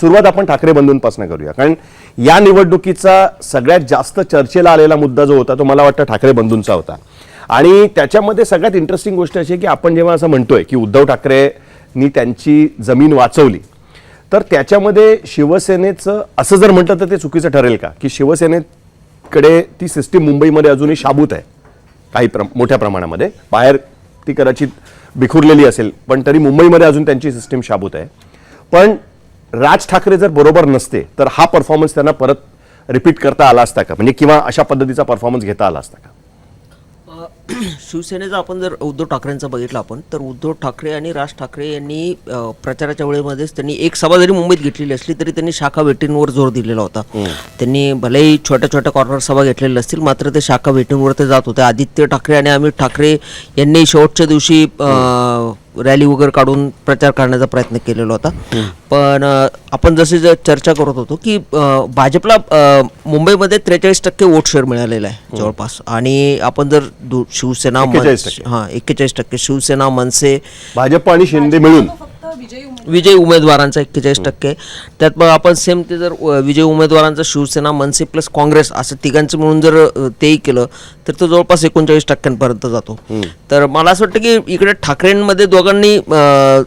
सुरुवात आपण ठाकरे बंधूंपासून करूया. कारण या निवडणुकीचा सगळ्यात जास्त चर्चेला आलेला मुद्दा जो होता तो मला वाटतं ठाकरे बंधूंचा होता. आणि त्याच्यामध्ये सगळ्यात इंटरेस्टिंग गोष्ट अशी आहे की आपण जेव्हा असं म्हणतोय की उद्धव ठाकरेंनी त्यांची जमीन वाचवली तर त्याच्यामध्ये शिवसेनेचं असं जर म्हटलं तर ते चुकीचं ठरेल का? की शिवसेनेकडे ती सिस्टीम मुंबईमध्ये अजूनही शाबूत आहे काही प्र मोठ्या प्रमाणामध्ये. बाहेर ती कदाचित बिखुरलेली असेल पण तरी मुंबईमध्ये अजून त्यांची सिस्टीम शाबूत आहे. पण राज ठाकरे जर बरोबर नसते तर हा परफॉर्मन्स त्यांना परत रिपीट करता आला असता का? म्हणजे किंवा अशा पद्धतीचा परफॉर्मन्स घेता आला असता का? शिवसेनेचा आपण जर उद्धव ठाकरेंचा बघितलं आपण तर उद्धव ठाकरे आणि राज ठाकरे यांनी प्रचाराच्या वेळेमध्येच त्यांनी एक सभा जरी मुंबईत घेतलेली असली तरी त्यांनी शाखा भेटींवर जोर दिलेला होता. त्यांनी भलेही छोट्या छोट्या कॉर्नर सभा घेतलेल्या असतील मात्र ते शाखा भेटींवर ते जात होते. आदित्य ठाकरे आणि अमित ठाकरे यांनी शेवटच्या दिवशी रॅली वगैरे काढून प्रचार करण्याचा प्रयत्न केलेला होता. पण आपण जसे ज- चर्चा करत होतो की भाजपला मुंबईमध्ये त्रेचाळीस टक्के वोट शेअर मिळालेला आहे जवळपास. आणि आपण जर शिवसेना मन- 41%. हा एक्केचाळीस टक्के. शिवसेना मनसे भाजप आणि शिंदे मिळून. विजयी उमेदवारांचा एक्केचाळीस टक्के. त्यात मग आपण सेम ते जर विजयी उमेदवारांचा शिवसेना मनसे प्लस काँग्रेस असं तिघांचं मिळून जर तेही केलं तर तो जवळपास एकोणचाळीस टक्क्यांपर्यंत जातो. तर मला असं वाटतं की इकडे ठाकरेंमध्ये दोघांनी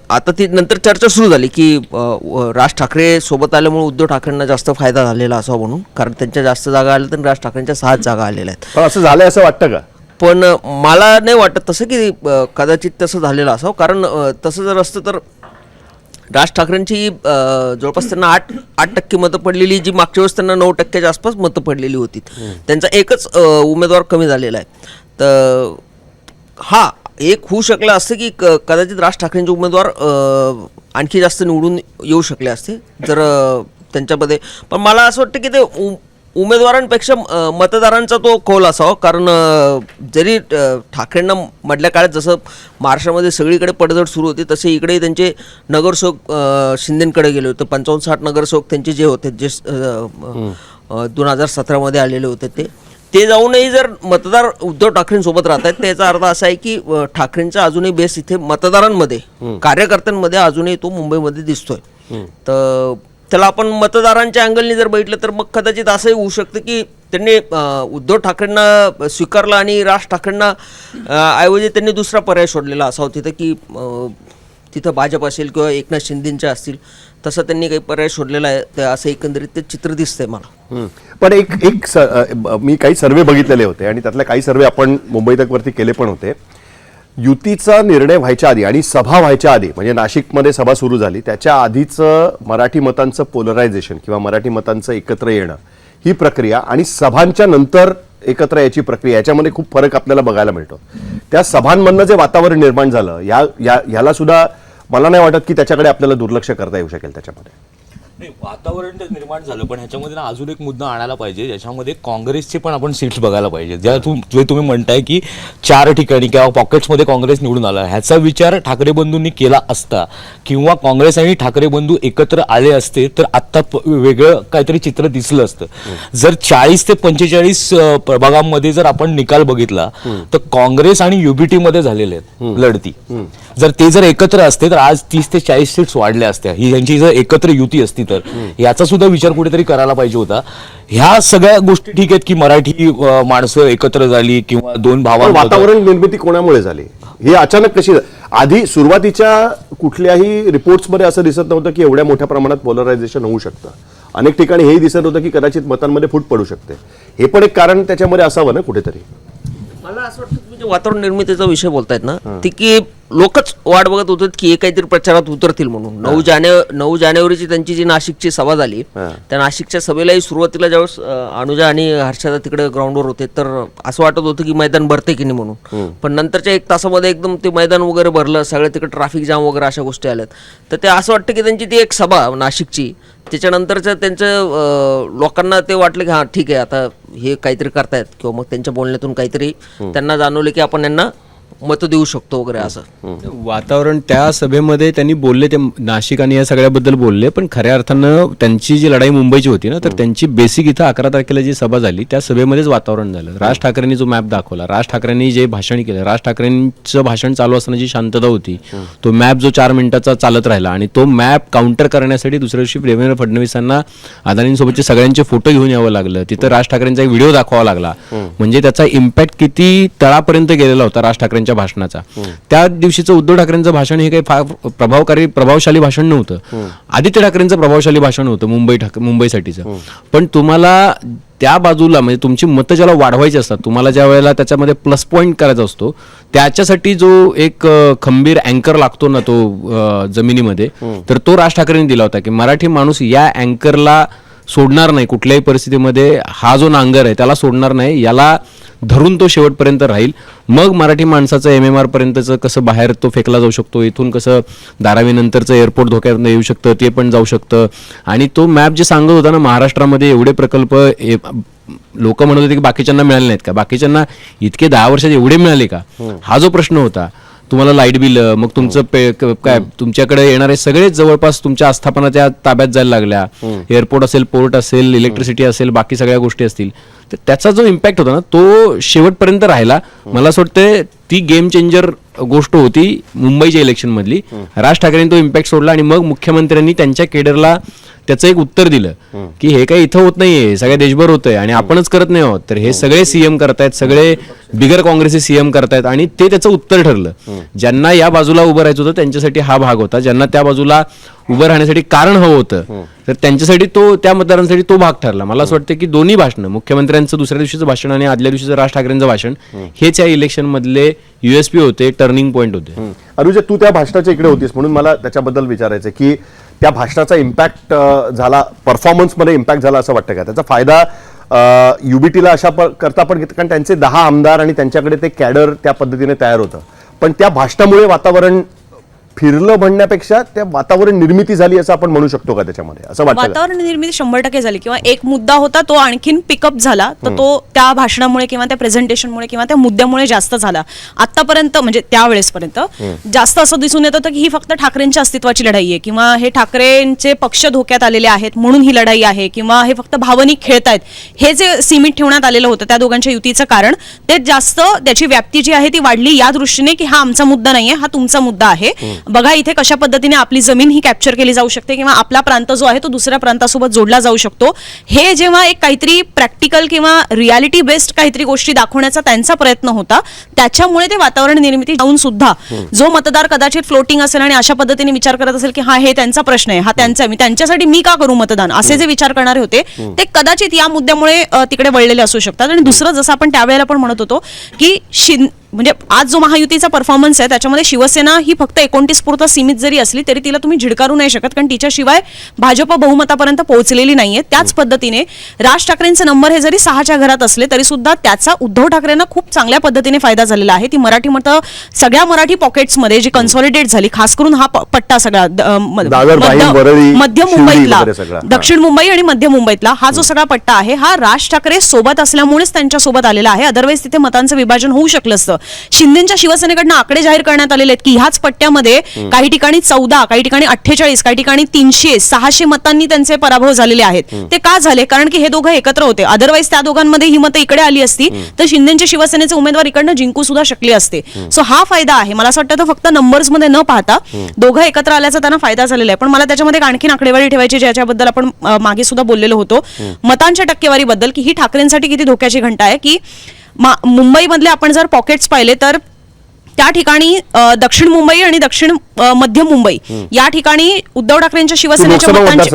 आता ती नंतर चर्चा सुरू झाली की राज ठाकरे सोबत आल्यामुळे उद्धव ठाकरेंना जास्त फायदा झालेला असावा म्हणून. कारण त्यांच्या जास्त जागा आल्या तर राज ठाकरेंच्या सहा जागा आलेल्या आहेत. असं झालंय असं वाटतं का? पण मला नाही वाटत तसं की कदाचित तसं झालेलं असावं. कारण तसं जर असतं तर राज ठाकरेंची जवळपास त्यांना आठ आठ टक्के मतं पडलेली जी मागच्या वेळेस त्यांना नऊ टक्क्याच्या आसपास मतं पडलेली होती. त्यांचा एकच उमेदवार कमी झालेला आहे. तर हा एक होऊ शकलं असतं की क- कदाचित राज ठाकरेंचे उमेदवार आणखी जास्त निवडून येऊ शकले असते. जर त्यांच्यामध्ये पण मला असं वाटतं की ते उमेदवारांपेक्षा मतदारांचा तो कौल असावा. कारण जरी ठाकरेंना मधल्या काळात जसं महाराष्ट्रामध्ये सगळीकडे पडझड सुरू होती तसे इकडे त्यांचे नगरसेवक शिंदेकडे गेले होते. पंचावन्न साठ नगरसेवक त्यांचे जे होते जे दोन हजार सतरामध्ये आलेले होते ते. ते जाऊनही जर मतदार उद्धव ठाकरेंसोबत राहत आहेत त्याचा अर्थ असा आहे की ठाकरेंचा अजूनही बेस इथे मतदारांमध्ये कार्यकर्त्यांमध्ये अजूनही तो मुंबईमध्ये दिसतोय. तर त्याला आपण मतदारांच्या अँगलनी जर बघितलं तर मग कदाचित असंही होऊ शकतं की त्यांनी उद्धव ठाकरेंना स्वीकारला आणि राज ठाकरेंना ऐवजी त्यांनी दुसरा पर्याय शोधलेला असावा तिथं की तिथं भाजप असेल किंवा एकनाथ शिंदेंच्या असतील तसं त्यांनी काही पर्याय शोधलेला आहे. तर असं एकंदरीत ते चित्र दिसतंय मला. पण एक एक स- ब- मी काही सर्वे बघितलेले होते आणि त्यातले काही सर्वे आपण मुंबई तक वरती केले पण होते. युतीचा निर्णय व्हायच्या आधी आणि सभा व्हायच्या आधी म्हणजे नाशिकमध्ये सभा सुरू झाली त्याच्या आधीचं मराठी मतांचं पोलरायझेशन किंवा मराठी मतांचं एकत्र येणं ही प्रक्रिया आणि सभांच्या नंतर एकत्र याची प्रक्रिया याच्यामध्ये खूप फरक आपल्याला बघायला मिळतो. त्या सभांमधनं जे वातावरण निर्माण झालं या या- ह्याला सुद्धा मला नाही वाटत की त्याच्याकडे आपल्याला दुर्लक्ष करता येऊ शकेल त्याच्यामध्ये. नाही वातावरण तर निर्माण झालं पण ह्याच्यामध्ये ना अजून एक मुद्दा आणायला पाहिजे ज्याच्यामध्ये काँग्रेसचे पण आपण सीट्स बघायला पाहिजे. ज्या तू जे तुम्ही म्हणताय की चार ठिकाणी किंवा पॉकेट्समध्ये काँग्रेस निवडून आला ह्याचा विचार ठाकरे बंधूंनी केला असता किंवा काँग्रेस आणि ठाकरे बंधू एकत्र आले असते तर आत्ता वेगळं काहीतरी चित्र दिसलं असतं. जर चाळीस ते पंचेचाळीस प्रभागांमध्ये जर आपण निकाल बघितला तर काँग्रेस आणि युबीटी मध्ये झालेले आहेत लढती. जर ते जर एकत्र असते तर आज तीस ते चाळीस सीट्स वाढल्या असत्या. ही यांची जर एकत्र युती असती तर याचा सुद्धा विचार कुठेतरी करायला पाहिजे होता. ह्या सगळ्या गोष्टी ठीक आहेत की मराठी अं, माणसं एकत्र झाली किंवा दोन पण भावांमध्ये वातावरण निर्मिती कोणामुळे झाली? ही अचानक कशी आधी सुरुवातीच्या कुठल्याही रिपोर्ट्समध्ये असं दिसत नव्हतं की एवढ्या मोठ्या प्रमाणात पोलरायझेशन होऊ शकतं. अनेक ठिकाणी हेही दिसत होतं की कदाचित मतांमध्ये फूट पडू शकते. हे पण एक कारण त्याच्यामध्ये असावं ना कुठेतरी? मला असं वाटतं जे वातावरण निर्मितीचा विषय बोलतायत ना ती की लोकच वाट बघत होतात की हे काहीतरी प्रचारात उतरतील म्हणून. नऊ जानेवारी नऊ जानेवारीची त्यांची जी नाशिकची सभा झाली. त्या नाशिकच्या सभेलाही सुरुवातीला ज्यावेळेस अनुजा आणि हर्षदा तिकडे ग्राउंडवर होते तर असं वाटत होतं की मैदान भरते की नाही म्हणून. पण नंतरच्या एक तासामध्ये एकदम ते मैदान वगैरे भरलं सगळं तिकडे ट्रॅफिक जाम वगैरे अशा गोष्टी आल्यात. तर ते असं वाटतं की त्यांची ती एक सभा नाशिकची त्याच्यानंतरचं त्यांचं लोकांना ते वाटलं की हां ठीक आहे आता हे काहीतरी करतायत किंवा मग त्यांच्या बोलण्यातून काहीतरी त्यांना जाणवलं की आपण यांना मतं देऊ शकतो वगैरे असं. वातावरण त्या सभेमध्ये त्यांनी बोलले ते नाशिक आणि या सगळ्याबद्दल बोलले पण खऱ्या अर्थानं त्यांची जी लढाई मुंबईची होती ना तर त्यांची बेसिक इथं अकरा तारखेला जी सभा झाली त्या सभेमध्येच वातावरण झालं. राज ठाकरेंनी जो मॅप दाखवला राज ठाकरेंनी जे भाषण केलं राज ठाकरेंचं भाषण चालू असताना जी शांतता होती तो मॅप जो चार मिनिटाचा चालत राहिला आणि तो मॅप काउंटर करण्यासाठी दुसऱ्या दिवशी देवेंद्र फडणवीसांना अदानींसोबतचे सगळ्यांचे फोटो घेऊन यावं लागलं. तिथं राज ठाकरेंचा एक व्हिडिओ दाखवावा लागला. म्हणजे त्याचा इम्पॅक्ट किती तळापर्यंत गेलेला होता राज ठाकरेंच्या भाषणाचा. त्या दिवशीचं उद्धव ठाकरेंचं भाषण हे काही फार प्रभावकारी प्रभावशाली भाषण नव्हतं. आदित्य ठाकरेंचं प्रभावशाली भाषण होतं मुंबई मुंबईसाठीचं. पण तुम्हाला त्या बाजूला म्हणजे तुमची मतं ज्याला वाढवायची असतात तुम्हाला ज्या वेळेला त्याच्यामध्ये प्लस पॉईंट करायचा असतो त्याच्यासाठी जो एक खंबीर अँकर लागतो ना तो जमिनीमध्ये तर तो राज ठाकरेंनी दिला होता की मराठी माणूस या अँकरला सोडणार नाही. कुठल्याही परिस्थितीमध्ये हा जो नांगर आहे त्याला सोडणार नाही. याला धरून तो शेवटपर्यंत राहील. मग मराठी माणसाचं एम एम आर पर्यंतचं कसं बाहेर तो फेकला जाऊ शकतो? इथून कसं धारावीनंतरचं एअरपोर्ट धोक्यात येऊ शकतं? ते पण जाऊ शकतं. आणि तो मॅप जे सांगत होता ना महाराष्ट्रामध्ये एवढे प्रकल्प लोक म्हणत होते की बाकीच्यांना मिळाले नाहीत का? बाकीच्यांना इतके दहा वर्षात एवढे मिळाले का? हा जो प्रश्न होता तुम्हाला लाइट बिल मग तुमचं पे क- काय तुमच्याकडे येणारे सगळेच जवळपास तुमच्या आस्थापना त्या ताब्यात जायला लागल्या. एअरपोर्ट असेल पोर्ट असेल इलेक्ट्रिसिटी असेल बाकी सगळ्या गोष्टी असतील. तर त्याचा जो इम्पॅक्ट होता ना तो शेवटपर्यंत राहिला. मला असं वाटतं ती गेम चेंजर गोष्ट होती मुंबईच्या इलेक्शन मधली. राज ठाकरेंनी तो इम्पॅक्ट सोडला आणि मग मुख्यमंत्र्यांनी त्यांच्या केडरला त्याचं एक उत्तर दिलं की हे काही इथं होत नाहीये सगळ्या देशभर होतंय आणि आपणच करत नाही आहोत. तर हे सगळे सीएम करतायत सगळे बिगर काँग्रेसचे सीएम करतायत आणि ते त्याचं उत्तर ठरलं. ज्यांना या बाजूला उभं राहायचं होतं त्यांच्यासाठी हा भाग होता. ज्यांना त्या बाजूला उभं राहण्यासाठी कारण हवं होतं तर त्यांच्यासाठी तो त्या मतदारांसाठी तो भाग ठरला. मला असं वाटतं की दोन्ही भाषणं मुख्यमंत्र्यांचं दुसऱ्या दिवशीचं भाषण आणि आदल्या दिवशीचं राज ठाकरेंचं भाषण हेच या इलेक्शन मधले युएसपी होते टर्निंग पॉईंट होते. अनुजा तू त्या भाषणाच्या इकडे होतीस म्हणून मला त्याच्याबद्दल विचारायचं की त्या भाषणाचा इम्पॅक्ट झाला परफॉर्मन्समध्ये इम्पॅक्ट झाला असं वाटतं का? त्याचा फायदा युबीटीला अशा प- करता पण घेत कारण त्यांचे दहा आमदार आणि त्यांच्याकडे ते कॅडर त्या पद्धतीने तयार होतं. पण त्या भाषणामुळे वातावरण फिरलं म्हणण्यापेक्षा त्या वातावरण निर्मिती झाली असं आपण म्हणू शकतो का त्याच्यामध्ये? असं वाटतं का? वातावरण निर्मिती शंभर टक्के झाली किंवा एक मुद्दा होता तो आणखीन पिकअप झाला तर तो त्या भाषणामुळे किंवा त्या प्रेझेंटेशनमुळे किंवा त्या मुद्द्यामुळे जास्त झाला. आतापर्यंत म्हणजे त्यावेळेसपर्यंत जास्त असं दिसून येत होतं की ही फक्त ठाकरेंच्या अस्तित्वाची लढाई आहे किंवा हे ठाकरेंचे पक्ष धोक्यात आलेले आहेत म्हणून ही लढाई आहे किंवा हे फक्त भावनिक खेळतायत. हे जे सीमित ठेवण्यात आलेलं होतं त्या दोघांच्या युतीचं कारण ते जास्त त्याची व्याप्ती जी आहे ती वाढली या दृष्टीने की हा आमचा मुद्दा नाहीये हा तुमचा मुद्दा आहे. बघा इथे कशा पद्धतीने आपली जमीन ही कॅप्चर केली जाऊ शकते किंवा आपला प्रांत जो आहे तो दुसऱ्या प्रांतासोबत जोडला जाऊ शकतो. हे जेव्हा एक काहीतरी प्रॅक्टिकल किंवा रियालिटी बेस्ड काहीतरी गोष्टी दाखवण्याचा त्यांचा प्रयत्न होता त्याच्यामुळे ते वातावरण निर्मिती जाऊन सुद्धा जो मतदार कदाचित फ्लोटिंग असेल आणि अशा पद्धतीने विचार करत असेल की हा हे त्यांचा प्रश्न आहे हा त्यांचा आहे मी त्यांच्यासाठी मी का करू मतदान? असे जे विचार करणारे होते ते कदाचित या मुद्द्यामुळे तिकडे वळलेले असू शकतात. आणि दुसरं जसं आपण त्यावेळेला पण म्हणत होतो की म्हणजे आज जो महायुतीचा परफॉर्मन्स आहे त्याच्यामध्ये शिवसेना ही फक्त एकोणतीस पुरता सीमित जरी असली तरी तिला तुम्ही झिडकारू नाही शकत कारण तिच्याशिवाय भाजप बहुमतापर्यंत पोहोचलेली नाहीये. त्याच पद्धतीने राज ठाकरेंचे नंबर हे जरी सहाच्या घरात असले तरी सुद्धा त्याचा उद्धव ठाकरेंना खूप चांगल्या पद्धतीने फायदा झालेला आहे. ती मराठी मतं सगळ्या मराठी पॉकेट्समध्ये जी कन्सॉलिडेट झाली खास करून हा पट्टा सगळा मध्य- मुंबईतला. हा. दक्षिण मुंबई आणि मध्य मुंबईतला हा जो सगळा पट्टा आहे हा राज ठाकरे सोबत असल्यामुळेच त्यांच्यासोबत आलेला आहे. अदरवाईज तिथे मतांचं विभाजन होऊ शकलं असतं. शिंदेच्या शिवसेनेकडनं आकडे जाहीर करण्यात आलेले आहेत की ह्याच पट्ट्यामध्ये काही ठिकाणी चौदा काही ठिकाणी अठ्ठेचाळीस काही ठिकाणी तीनशे सहाशे मतांनी त्यांचे पराभव झालेले आहेत. ते का झाले? कारण की हे दोघं एकत्र होते. अदरवाईज त्या दोघांमध्ये ही मतं इकडे आली असती तर शिंदेचे शिवसेनेचे उमेदवार इकडनं जिंकू सुद्धा शकले असते. सो हा फायदा आहे. मला असं वाटतं तो फक्त नंबर्समध्ये न पाहता दोघं एकत्र आल्याचा त्यांना फायदा झालेला आहे. पण मला त्याच्यामध्ये आणखीन आकडेवारी ठेवायची ज्याच्याबद्दल आपण मागे सुद्धा बोललेलो होतो. मतांच्या टक्केवारीबद्दल की ही ठाकरेंसाठी किती धोक्याची घंटा आहे की मा- मुंबईमधले आपण जर पॉकेट्स पाहिले तर त्या ठिकाणी दक्षिण मुंबई आणि दक्षिण मध्य मुंबई या ठिकाणी उद्धव ठाकरेंच्या शिवसेनेच्या मतांचे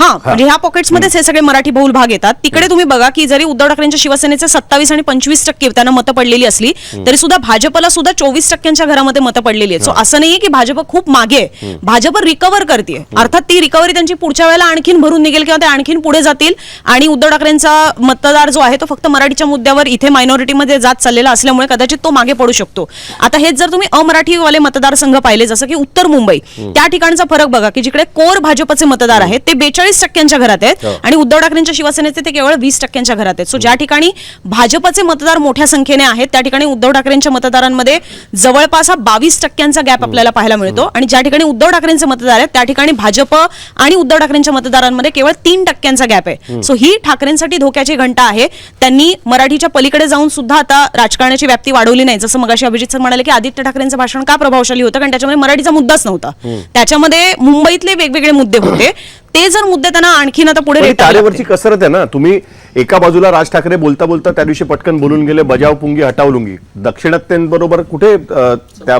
हा म्हणजे ह्या पॉकेट्समध्येच हे सगळे मराठी बहुल भाग येतात. तिकडे तुम्ही बघा की जरी उद्धव ठाकरेंच्या शिवसेनेचे सत्तावीस आणि पंचवीस टक्के त्यांना मतं पडलेली असली तरी सुद्धा भाजपला सुद्धा चोवीस टक्क्यांच्या घरामध्ये मतं पडलेली आहेत. सो असं नाहीये की भाजप खूप मागे आहे. भाजप रिकव्हर करते. अर्थात ती रिकव्हरी त्यांची पुढच्या वेळेला आणखीन भरून निघेल किंवा ते आणखीन पुढे जातील आणि उद्धव ठाकरेंचा मतदार जो आहे तो फक्त मराठीच्या मुद्द्यावर इथे मायनॉरिटीमध्ये जात चाललेला असल्यामुळे कदाचित तो मागे पडू शकतो. आता हेच जर तुम्ही अमराठीवाले मतदारसंघ पाहिले जसं की उत्तर मुंबई त्या ठिकाणचा फरक बघा की जिकडे कोर भाजपचे मतदार आहेत ते बेचाळीस पंचेचाळीस टक्क्यांच्या घरात आहेत. हो. आणि उद्धव ठाकरेंच्या शिवसेनेचे ते केवळ वीस टक्क्यांच्या घरात आहेत. सो ज्या ठिकाणी भाजपचे मतदार मोठ्या संख्येने आहेत त्या ठिकाणी उद्धव ठाकरेंच्या मतदारांमध्ये जवळपास हा बावीस टक्क्यांचा गॅप आपल्याला पाहायला मिळतो. आणि ज्या ठिकाणी उद्धव ठाकरेंचे मतदार आहेत त्या ठिकाणी भाजप आणि उद्धव ठाकरेंच्या मतदारांमध्ये केवळ तीन टक्क्यांचा गॅप आहे. सो ही ठाकरेंसाठी धोक्याची घंटा आहे. त्यांनी मराठीच्या पलीकडे जाऊन सुद्धा आता राजकारणाची व्याप्ती वाढवली नाही. जसं मगाशी अभिजित सर म्हणाले की आदित्य ठाकरेंचं भाषण का प्रभावशाली होतं? कारण त्याच्यामध्ये मराठीचा मुद्दाच नव्हता. त्याच्यामध्ये मुंबईतले वेगवेगळे मुद्दे होते. ते जर मुद्दे त्यांना आणखीन आता पुढे तारेवरची. कसरत आहे ना. तुम्ही एका बाजूला राज ठाकरे बोलता बोलता त्या दिवशी पटकन बोलून गेले बजाव पुंगी हटाव लुंगी. दक्षिणात्यांबरोबर कुठे त्या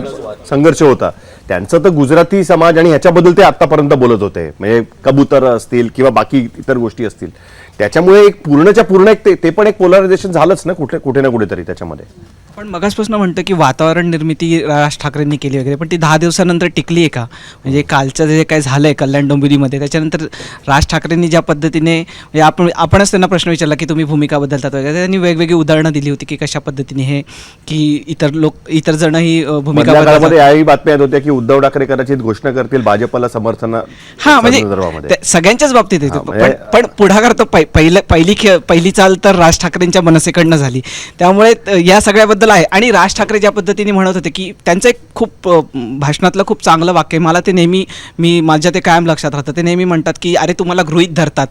संघर्ष होता. त्यांचं तर गुजराती समाज आणि ह्याच्याबद्दल ते आतापर्यंत बोलत होते. म्हणजे कबूतर असतील किंवा बाकी इतर गोष्टी असतील. त्याच्यामुळे एक पूर्णच्या पूर्ण एक ते- ते पण एक पोलरायझेशन झालंच ना कुठे कुठे ना कुठेतरी त्याच्यामध्ये. पण मगाचपासून म्हणतो की वातावरण निर्मिती राज ठाकरेंनी केली वगैरे पण ती दहा दिवसानंतर टिकली आहे का? म्हणजे कालचं जे काय झालंय कल्याण डोंबिवलीमध्ये त्याच्यानंतर राज ठाकरेंनी ज्या पद्धतीने म्हणजे आपण आपणच त्यांना प्रश्न विचारला की तुम्ही भूमिका बदलतात वगैरे त्यांनी वेगवेगळी उदाहरणं दिली होती की कशा पद्धतीने हे की इतर लोक इतर जण ही भूमिका बदलतात. याही बातम्या येत होत्या की उद्धव ठाकरे कदाचित घोषणा करतील भाजपला समर्थन हा म्हणजे संदर्भामध्ये. त्या सगळ्यांच्याच बाबतीत येते हा, पण म्हणजे- पण पुढाकार पहि- पहिलं पहिली खे पहिली चाल तर राज ठाकरेंच्या मनसेकडनं झाली. त्यामुळे त- या सगळ्याबद्दल आहे. आणि राज ठाकरे ज्या पद्धतीने म्हणत होते की त्यांचं एक खूप भाषणातलं खूप चांगलं वाक्य आहे. मला ते नेहमी मी माझ्या ते कायम लक्षात राहतं. ते नेहमी म्हणतात की अरे तुम्हाला गृहीत धरतात.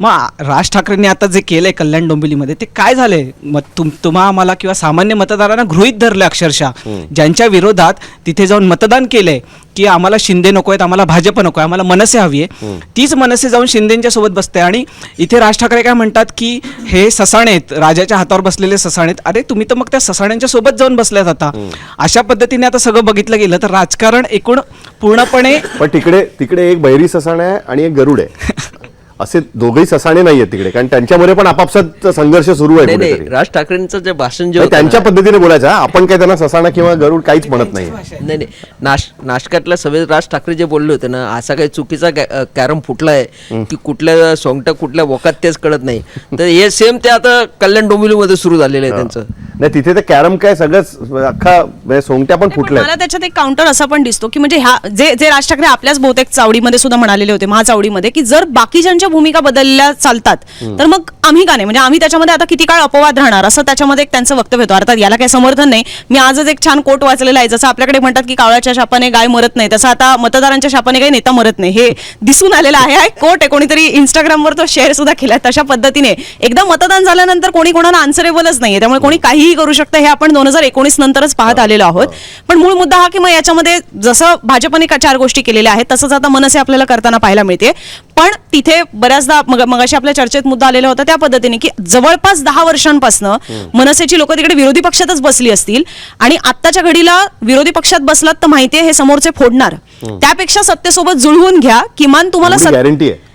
मग राज ठाकरेंनी आता जे केलंय कल्याण डोंबिवलीमध्ये ते काय झालंय? मग तुम तुम्हा आम्हाला किंवा सामान्य मतदारांना गृहीत धरलं अक्षरशः. ज्यांच्या विरोधात तिथे जाऊन मतदान केलंय. की आम्हाला शिंदे नको आहेत आम्हाला भाजप नको आहे आम्हाला मनसे हवी आहे. तीच मनसे जाऊन शिंदेच्या सोबत बसते आणि इथे राज ठाकरे काय म्हणतात की हे ससाणे आहेत राजाच्या हातावर बसलेले ससाणे आहेत. अरे तुम्ही तर मग त्या ससाण्यांच्या सोबत जाऊन बसल्यात आता. अशा पद्धतीने आता सगळं बघितलं गेलं तर राजकारण एकूण पूर्णपणे पण तिकडे तिकडे एक बैरी ससाणे आहे आणि एक गरुड आहे. असे दोघही ससाणे नाहीयेत तिकडे. कारण त्यांच्यामध्ये पण आपापसात संघर्ष सुरू आहे कुठेतरी. राज ठाकरेंचं जे भाषण जे होतं त्यांच्या पद्धतीने बोलायचं हा. आपण काय त्यांना ससाणा किंवा गरुड काहीच म्हणत नाही. नाही नाही. नाश नाशकातल्या सभेत राज ठाकरे जे बोलले होते ना असा काही चुकीचा कॅ- अ, कॅरम फुटलाय की कुठल्या सोंगट्या कुठल्या वकात तेच कळत नाही. तर हे सेम ते आता कल्याण डोंबिवलीमध्ये सुरू झालेलं आहे त्यांचं. नाही तिथे तर कॅरम काय सगळंच अख्खा म्हणजे सोंगट्या पण नाही, फुटल्या मला त्याच्यात एक काउंटर असा पण दिसतो की म्हणजे ह्या जे जे राज ठाकरे आपल्याच बहुतेक चावडीमध्ये सुद्धा म्हणालेले होते महाचावडीमध्ये की जर बाकीच्यांच्या भूमिका बदलल्या चालतात तर मग आम्ही का नाही? म्हणजे आम्ही त्याच्यामध्ये आता किती काळ अपवाद राहणार असं त्याच्यामध्ये एक त्यांचं वक्तव्य होतं. अर्थात याला काही समर्थन नाही. मी आजच एक छान कोट वाचलेला आहे जसं आपल्याकडे म्हणतात की कावळ्याच्या शापाने गाय मरत नाही तसं आता मतदारांच्या शापाने काही नेता मरत नाही. हे दिसून आलेलं आहे. कोट आहे कोणीतरी इंस्टाग्रामवर तो शेअर सुद्धा केलाय तशा पद्धतीने. एकदा मतदान झाल्यानंतर कोणी कोणाला आन्सरेबलच नाहीये त्यामुळे कोणी काहीही करू शकतं हे आपण दोन हजार एकोणीस नंतरच पाहत आलेलो आहोत. पण मूळ मुद्दा हा की मग याच्यामध्ये जसं भाजपने चार गोष्टी केलेल्या आहेत तसंच आता मनसे आपल्याला करताना पाहायला मिळते. पण तिथे बऱ्याचदा मग मगाशी आपल्या चर्चेत मुद्दा आलेला होता त्या पद्धतीने की जवळपास दहा वर्षांपासनं मनसेची लोक तिकडे विरोधी पक्षातच बसली असतील आणि आत्ताच्या घडीला विरोधी पक्षात बसलात तर माहितीये हे समोरचे फोडणार. त्यापेक्षा सत्तेसोबत जुळवून घ्या किमान तुम्हाला गॅरंटी आहे.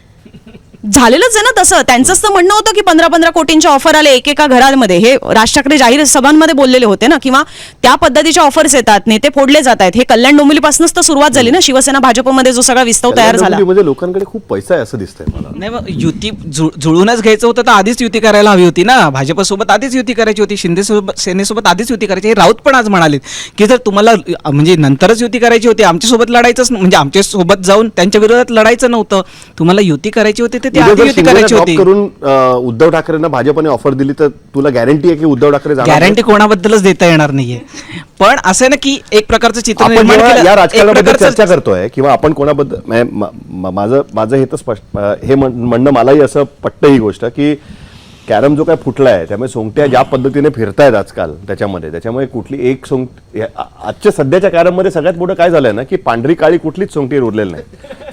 झालेलंच आहे ना तसं. त्यांचंच तर म्हणणं होतं की पंधरा पंधरा कोटींच्या ऑफर आले एकेका घरामध्ये. हे राज ठाकरे जाहीर सभांमध्ये बोललेले होते ना किंवा त्या पद्धतीच्या ऑफर्स येतात नेते फोडले जात आहेत हे कल्याण डोंबिवलीपासूनच तर सुरुवात झाली ना शिवसेना भाजपमध्ये जो सगळा विस्तव तयार झाला. म्हणजे लोकांकडे खूप पैसा आहे असं दिसतंय मला. नाही मग युती जुळ- जुळूनच घ्यायचं होतं तर आधीच युती करायला हवी होती ना. भाजपसोबत आधीच युती करायची होती शिंदे सोबत सेनेसोबत आधीच युती करायची. हे राऊत पण आज म्हणाले की जर तुम्हाला अ, म्हणजे नंतरच युती करायची होती आमच्यासोबत लढायचंच न- म्हणजे आमच्यासोबत जाऊन त्यांच्या विरोधात लढायचं नव्हतं. तुम्हाला युती करायची होती तर ती उद्या आधी जर युती शिंदेला करायची drop होती. करून उद्धव ठाकरेंना भाजपने ऑफर दिली तर तुला गॅरंटी आहे की उद्धव ठाकरे गॅरंटी कोणाबद्दलच देता येणार नाहीये. पण असं आहे ना की एक प्रकारचं चित्र निर्माण या राजकारणाबद्दल चर्चा करतोय किंवा आपण कोणाबद्दल माझं माझं हे तर स्पष्ट हे म्हण- म्हणणं मलाही असं पटतं ही गोष्ट की कॅरम जो काय फुटला आहे त्यामुळे सोंगट्या ज्या पद्धतीने फिरतायत आजकाल त्याच्यामध्ये त्याच्यामुळे कुठली एक सोंग आजच्या सध्याच्या कॅरममध्ये सगळ्यात मोठं काय झालंय ना की पांढरी काळी कुठलीच सोंगटी उरलेली नाही.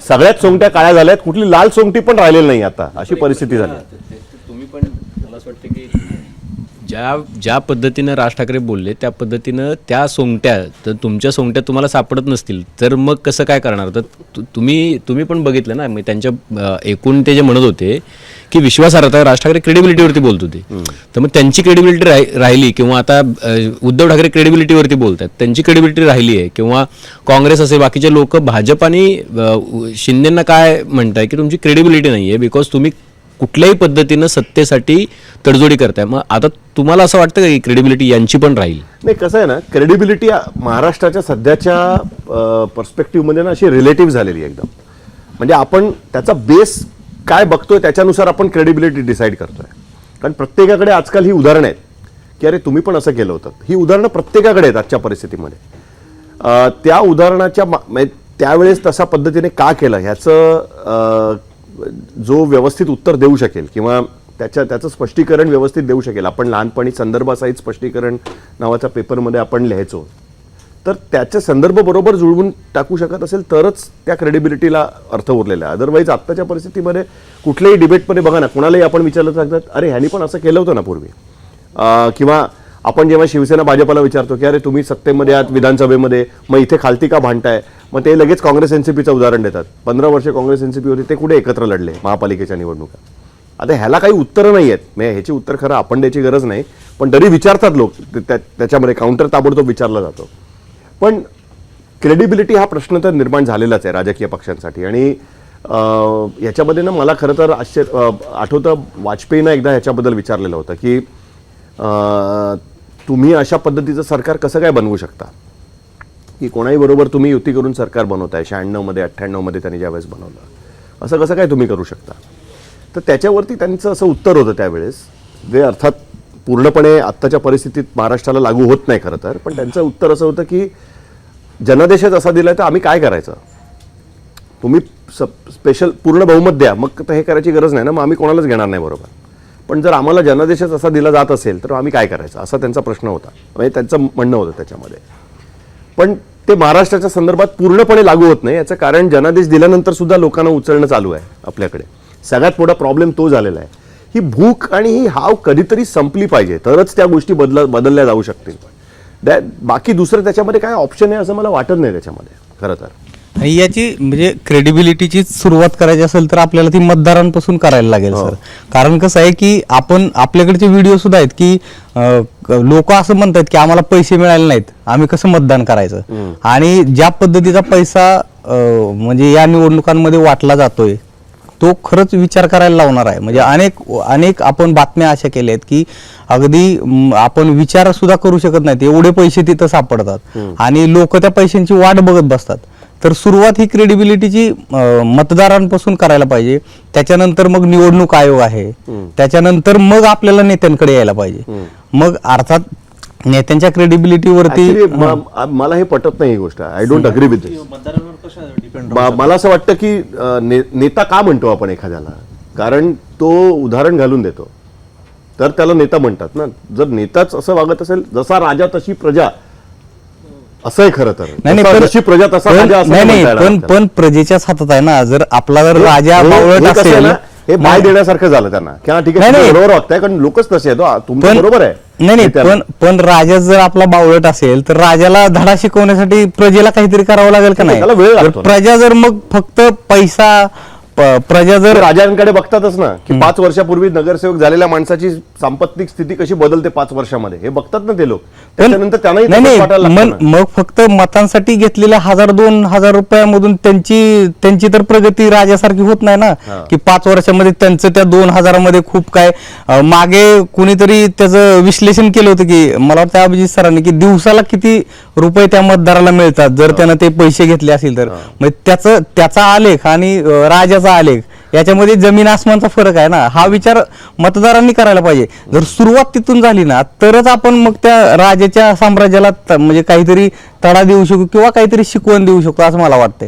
सगळ्यात सोंगट्या काळ्या झाल्यात कुठली लाल सोंगटी पण राहिलेली नाही आता अशी परिस्थिती झाली तुम्ही पण मला असं वाटतं की ज्या ज्या पद्धतीनं राज ठाकरे बोलले त्या पद्धतीनं त्या सोंगट्या तर तुमच्या सोंगट्या तुम्हाला सापडत नसतील. तर मग कसं काय करणार? तर तु- तुम्ही तुम्ही पण बघितलं ना मग त्यांच्या एकूण ते जे म्हणत होते की विश्वासार्हता राज ठाकरे क्रेडिबिलिटीवरती बोलत होते. तर मग त्यांची क्रेडिबिलिटी राहिली किंवा आता उद्धव ठाकरे क्रेडिबिलिटीवरती बोलतात त्यांची क्रेडिबिलिटी राहिली आहे किंवा काँग्रेस असे बाकीचे लोक भाजप आणि शिंदेना काय म्हणताय की तुमची क्रेडिबिलिटी नाही आहे बिकॉज तुम्ही कुठल्याही पद्धतीनं सत्तेसाठी तडजोडी करताय. मग आता तुम्हाला असं वाटतं का की क्रेडिबिलिटी यांची पण राहील? नाही कसं आहे ना क्रेडिबिलिटी महाराष्ट्राच्या सध्याच्या पर्स्पेक्टिव्हमध्ये ना अशी रिलेटिव्ह झालेली आहे एकदम. म्हणजे आपण त्याचा बेस काय बघतोय त्याच्यानुसार आपण क्रेडिबिलिटी डिसाईड करतोय. कारण प्रत्येकाकडे आजकाल ही उदाहरणं आहेत. की अरे तुम्ही पण असं केलं होतं. ही उदाहरणं प्रत्येकाकडे आहेत आजच्या परिस्थितीमध्ये. त्या उदाहरणाच्या मा- म्हणजे त्यावेळेस तशा पद्धतीने का केलं? ह्याचं जो व्यवस्थित उत्तर देऊ शकेल किंवा त्याच्या त्याचं स्पष्टीकरण व्यवस्थित देऊ शकेल आपण लहानपणी संदर्भासहित स्पष्टीकरण नावाच्या पेपरमध्ये आपण लिहायचो तर त्याच्या संदर्भ बरोबर जुळवून टाकू शकत असेल तरच त्या क्रेडिबिलिटीला अर्थ उरलेला आहे. अदरवाईज आत्ताच्या परिस्थितीमध्ये कुठल्याही डिबेटमध्ये बघा ना कुणालाही आपण विचारलं सांगतात अरे ह्यानी पण असं केलं होतं ना पूर्वी. किंवा आपण जेव्हा शिवसेना भाजपला विचारतो की अरे तुम्ही सत्तेमध्ये आहात विधानसभेमध्ये मग इथे खालती का भांडताय? मग ते लगेच काँग्रेस एनसीपीचं उदाहरण देतात. पंधरा वर्ष काँग्रेस एनसीपी होती ते कुठे एकत्र लढले? महापालिकेच्या निवडणुका. आता ह्याला काही उत्तरं नाही आहेत म्हणजे ह्याची उत्तर खरं आपण द्यायची गरज नाही पण तरी विचारतात लोक. त्याच्यामध्ये काउंटर ताबडतोब विचारला जातो. पण क्रेडिबिलिटी हा प्रश्न तर निर्माण झालेलाच आहे राजकीय पक्षांसाठी. आणि ह्याच्यामध्ये याच्यामध्ये ना मला खरं तर आश्चर्य आठवतं वाजपेयीनं एकदा ह्याच्याबद्दल विचारलेलं होतं की तुम्ही अशा पद्धतीचं सरकार कसं काय बनवू शकता? की कोणाही बरोबर तुम्ही युती करून सरकार बनवताय. शहाण्णवमध्ये अठ्ठ्याण्णवमध्ये त्यांनी ज्यावेळेस बनवलं. असं कसं काय तुम्ही करू शकता? तर त्याच्यावरती त्यांचं असं उत्तर होतं त्यावेळेस जे अर्थात पूर्णपणे आत्ताच्या परिस्थितीत महाराष्ट्राला लागू होत नाही खरं तर पण त्यांचं उत्तर असं होतं की जनादेशच असा दिलाय तर आम्ही काय करायचं? तुम्ही स्पेशल पूर्ण बहुमत द्या. मग तर हे करायची गरज नाही ना मग आम्ही कोणालाच घेणार नाही बरोबर. पण जर आम्हाला जनादेशच असा दिला जात असेल तर आम्ही काय करायचं? असा त्यांचा प्रश्न होता. म्हणजे त्यांचं म्हणणं होतं त्याच्यामध्ये. पण ते महाराष्ट्राच्या संदर्भात पूर्णपणे लागू होत नाही. याचं कारण जनादेश दिल्यानंतर सुद्धा लोकांना उचलणं चालू आहे आपल्याकडे. सगळ्यात मोठा प्रॉब्लेम तो झालेला आहे. ही भूक आणि ही हाव कधीतरी संपली पाहिजे तरच त्या गोष्टी बदला बदलल्या जाऊ शकतील. That- बाकी दुसरं त्याच्यामध्ये काय ऑप्शन आहे असं मला वाटत नाही त्याच्यामध्ये खरं तर. आणि याची म्हणजे क्रेडिबिलिटीची सुरुवात करायची असेल तर आपल्याला ती मतदारांपासून करायला लागेल सर. कारण कसं आहे की आपण आपल्याकडचे व्हिडिओ सुद्धा आहेत की लोक असं म्हणतात की आम्हाला पैसे मिळाले नाहीत आम्ही कसं मतदान करायचं? आणि ज्या पद्धतीचा पैसा म्हणजे या निवडणुकांमध्ये वाटला जातोय तो खरंच विचार करायला लावणार आहे. म्हणजे अनेक अनेक आपण बातम्या अशा केल्या आहेत की अगदी आपण विचार सुद्धा करू शकत नाहीत. एवढे पैसे तिथं सापडतात. आणि लोक त्या पैशांची वाट बघत बसतात. तर सुरुवात ही क्रेडिबिलिटीची मतदारांपासून करायला पाहिजे. त्याच्यानंतर मग निवडणूक आयोग आहे. त्याच्यानंतर मग आपल्याला नेत्यांकडे यायला पाहिजे. मग अर्थात नेत्यांच्या क्रेडिबिलिटीवरती मला हे पटत नाही ही गोष्ट. आय डोंट अग्री विथ मला असं वाटतं की ने- नेता का म्हणतो आपण एखाद्याला? कारण तो उदाहरण घालून देतो. तर त्याला नेता म्हणतात ना. जर नेताच असं वागत असेल जसा राजा तशी प्रजा असं आहे खरं तर नाही नाही, पण- जशी प्रजा तसा पण- राजा असं नाही नाही म्हणता येणार पण. पण प्रजेच्याच हातात आहे ना जर आपला जर राजा हे- बावळट हे कसं आहे असेल ना, हे बाय नाही. देण्यासारखं झालं त्यांना किंवा ठीक आहे नाही, तुम्ही नाही. बरोबर वागताय कारण लोकच तसे आहेत हो. तुमचं बरोबर आहे नाही नाही. पण पण राजा जर आपला बावळट असेल तर राजाला धडा शिकवण्यासाठी प्रजेला काहीतरी करावं लागेल का नाही त्याला वेळ जर लागतो ना. प्रजा जर मग फक्त पैसा प्रजा जर राजांकडे बघतातच ना की पाच वर्षापूर्वी नगरसेवक झालेल्या माणसाची सांपत्तिक स्थिती कशी बदलते पाच वर्षामध्ये? हे बघतात ना ते लोक. पण- त्याच्यानंतर त्यांनाही नाही तसंच वाटायला नाही लागतं मन- ना. मग फक्त मतांसाठी घेतलेल्या हजार दोन हजार रुपयामधून त्यांची त्यांची तर प्रगती राजासारखी होत नाही ना. की पाच वर्षामध्ये त्यांचं त्या दोन हजारामध्ये खूप काय मागे कुणीतरी त्याचं विश्लेषण केलं होतं की मला वाटतं अभिजित सरांनी की दिवसाला किती रुपये त्या मतदाराला मिळतात जर त्यानं ते पैसे घेतले असतील तर. मग त्याचं त्याचा आलेख आणि अं, राजाचा आलेख याच्यामध्ये जमीन आसमानचा फरक आहे ना. हा विचार मतदारांनी करायला पाहिजे. जर सुरुवात तिथून झाली ना तरच आपण मग त्या राजाच्या साम्राज्याला म्हणजे काहीतरी तडा देऊ शकू किंवा काहीतरी शिकवण देऊ शकतो असं मला वाटतंय.